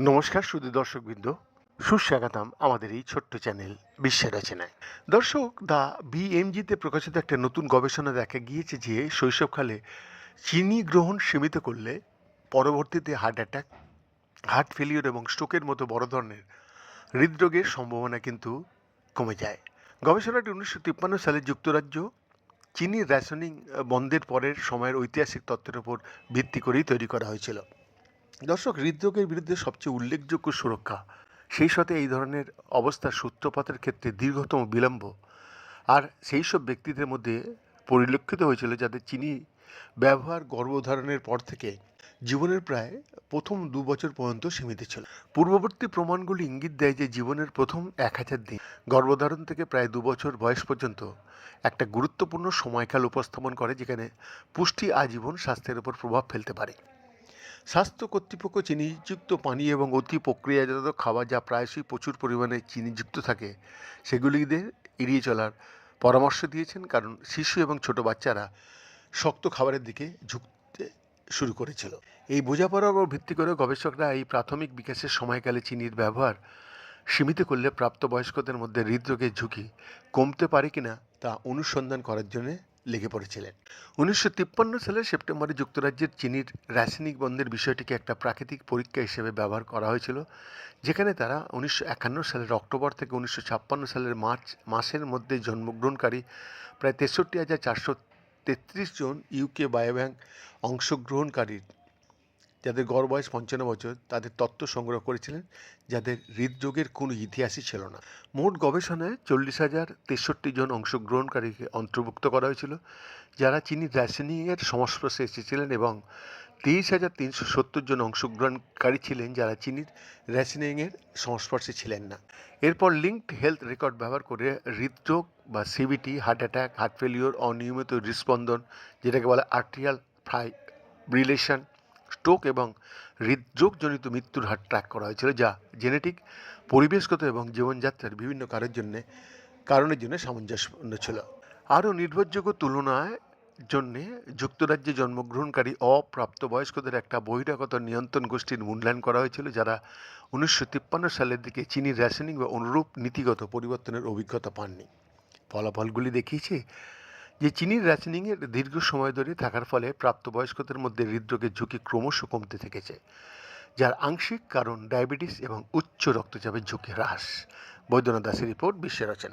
নমস্কার শুধু দর্শকবৃন্দ। সুস্বাগতম আমাদের এই ছোট্ট চ্যানেল বিশ্বের রচনায়। দর্শক দ্য বিএমজিতে প্রকাশিত একটা নতুন গবেষণা দেখা গিয়েছে যে শৈশবকালে চিনি গ্রহণ সীমিত করলে পরবর্তীতে হার্ট অ্যাটাক, হার্ট ফেলিওর এবং স্ট্রোকের মতো বড় ধরনের হৃদরোগের সম্ভাবনা কিন্তু কমে যায়। গবেষণাটি উনিশশো তিপ্পান্ন সালে যুক্তরাজ্য চিনি রেশনিং বন্ধের পরের সময়ের ঐতিহাসিক তত্ত্বের উপর ভিত্তি করেই তৈরি করা হয়েছিল। দর্শক, হৃদরোগের বিরুদ্ধে সবচেয়ে উল্লেখযোগ্য সুরক্ষা। সেই সাথে এই ধরনের অবস্থার সূত্রপাতের ক্ষেত্রে দীর্ঘতম বিলম্ব। আর সেই সব ব্যক্তিদের মধ্যে পরিলক্ষিত হয়েছিল যাদের চিনি ব্যবহার গর্ভধারণের পর থেকে জীবনের প্রায় প্রথম দু বছর পর্যন্ত সীমিত ছিল। পূর্ববর্তী প্রমাণগুলি ইঙ্গিত দেয় যে জীবনের প্রথম এক হাজার দিন গর্ভধারণ থেকে প্রায় দু বছর বয়স পর্যন্ত একটা গুরুত্বপূর্ণ সময়কাল উপস্থাপন করে যেখানে পুষ্টি আজীবন স্বাস্থ্যের উপর প্রভাব ফেলতে পারে। স্বাস্থ্য কর্তৃপক্ষ চিনিযুক্ত পানি এবং অতি প্রক্রিয়াজাত খাবার যা প্রায়শই প্রচুর পরিমাণে চিনিযুক্ত থাকে সেগুলিদের এড়িয়ে চলার পরামর্শ দিয়েছেন। কারণ শিশু এবং ছোট বাচ্চারা শক্ত খাবারের দিকে ঝুঁকতে শুরু করেছিল। এই বোঝাপড়ার উপর ভিত্তি করে গবেষকরা এই প্রাথমিক বিকাশের সময়কালে চিনির ব্যবহার সীমিত করলে প্রাপ্তবয়স্কদের মধ্যে হৃদরোগের ঝুঁকি কমতে পারে কিনা তা অনুসন্ধান করার জন্য লেগে পড়েছিলেন। উনিশশো তিপ্পান্ন সালের সেপ্টেম্বরে যুক্তরাজ্যের চিনির রাসায়নিক বন্ধের বিষয়টিকে একটা প্রাকৃতিক পরীক্ষা হিসেবে ব্যবহার করা হয়েছিল, যেখানে তারা উনিশশো একান্ন সালের অক্টোবর থেকে উনিশশো ছাপ্পান্ন সালের মার্চ মাসের মধ্যে জন্মগ্রহণকারী প্রায় তেষট্টি হাজার চারশো তেত্রিশ জন ইউকে বায়োব্যাংক অংশগ্রহণকারীর যাদের গড় বয়স পঞ্চান্ন বছর, তাদের তত্ত্ব সংগ্রহ করেছিলেন, যাদের হৃদরোগের কোনো ইতিহাসই ছিল না। মোট গবেষণায় চল্লিশ হাজার তেষট্টি জন অংশগ্রহণকারীকে অন্তর্ভুক্ত করা হয়েছিল, যারা চিনি রাসায়নিকের সংস্পর্শে এসেছিলেন এবং তেইশ হাজার তিনশো সত্তর জন অংশগ্রহণকারী ছিলেন যারা চিনির র্যাশনিংয়ের সংস্পর্শে ছিলেন না। এরপর লিঙ্কড হেলথ রেকর্ড ব্যবহার করে হৃদরোগ বা CBT heart attack heart failure অনিয়মিত হৃদস্পন্দন, যেটাকে বলে আর্টিরিয়াল ফ্রাই ব্রিলেশন স্ট্রোক এবং হৃদরোগজনিত মৃত্যুর হার ট্র্যাক করা হয়েছিল, যা জেনেটিক পরিবেশগত এবং জীবনযাত্রার বিভিন্ন কারণের জন্য কারণের জন্য সামঞ্জস্যপূর্ণ ছিল। আরও নির্ভরযোগ্য তুলনায় জন্যে যুক্তরাজ্যে জন্মগ্রহণকারী অপ্রাপ্তবয়স্কদের একটা বহিরাগত নিয়ন্ত্রণ গোষ্ঠীর মূল্যায়ন করা হয়েছিল, যারা উনিশশো তিপ্পান্ন সালের দিকে চিনির রাসায়নিক বা অনুরূপ নীতিগত পরিবর্তনের অভিজ্ঞতা পাননি। ফলাফলগুলি দেখিয়েছে যে চিনির রাসায়নিকের দীর্ঘ সময় ধরে থাকার ফলে প্রাপ্তবয়স্কদের মধ্যে হৃদরোগের ঝুঁকি ক্রমশ কমতে থেকেছে, যার আংশিক কারণ ডায়াবেটিস এবং উচ্চ রক্তচাপের ঝুঁকি হ্রাস। বৈদ্যনাথ দাসের রিপোর্ট বিশ্বের রচনা।